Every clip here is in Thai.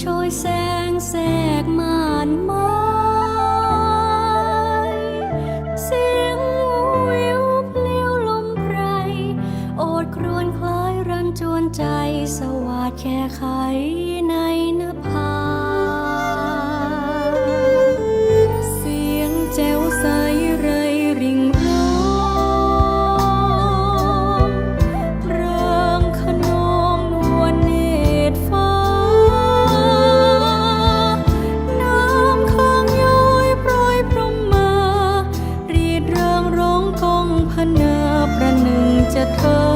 ช่ชยแสงแสกมานไม้เสียงวิวเพลียวลมไพร โอดครวนคล้ายรันจวนใจสวัสดแค่ไขในนภา จะเธอ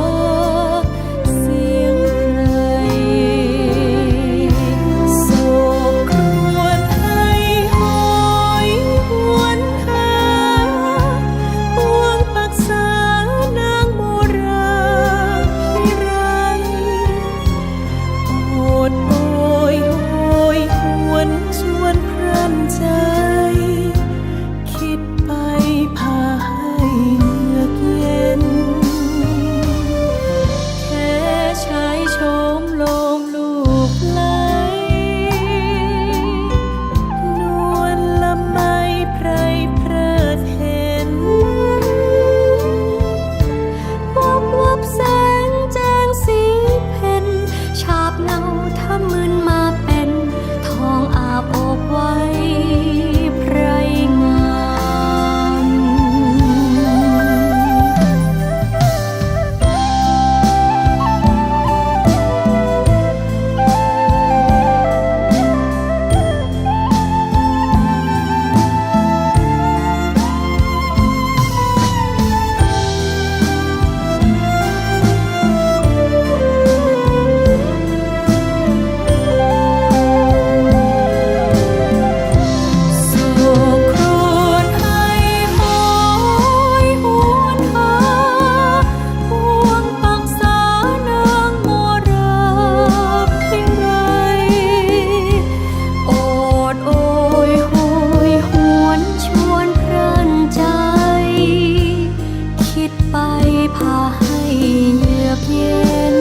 พาให้เยือกเย็น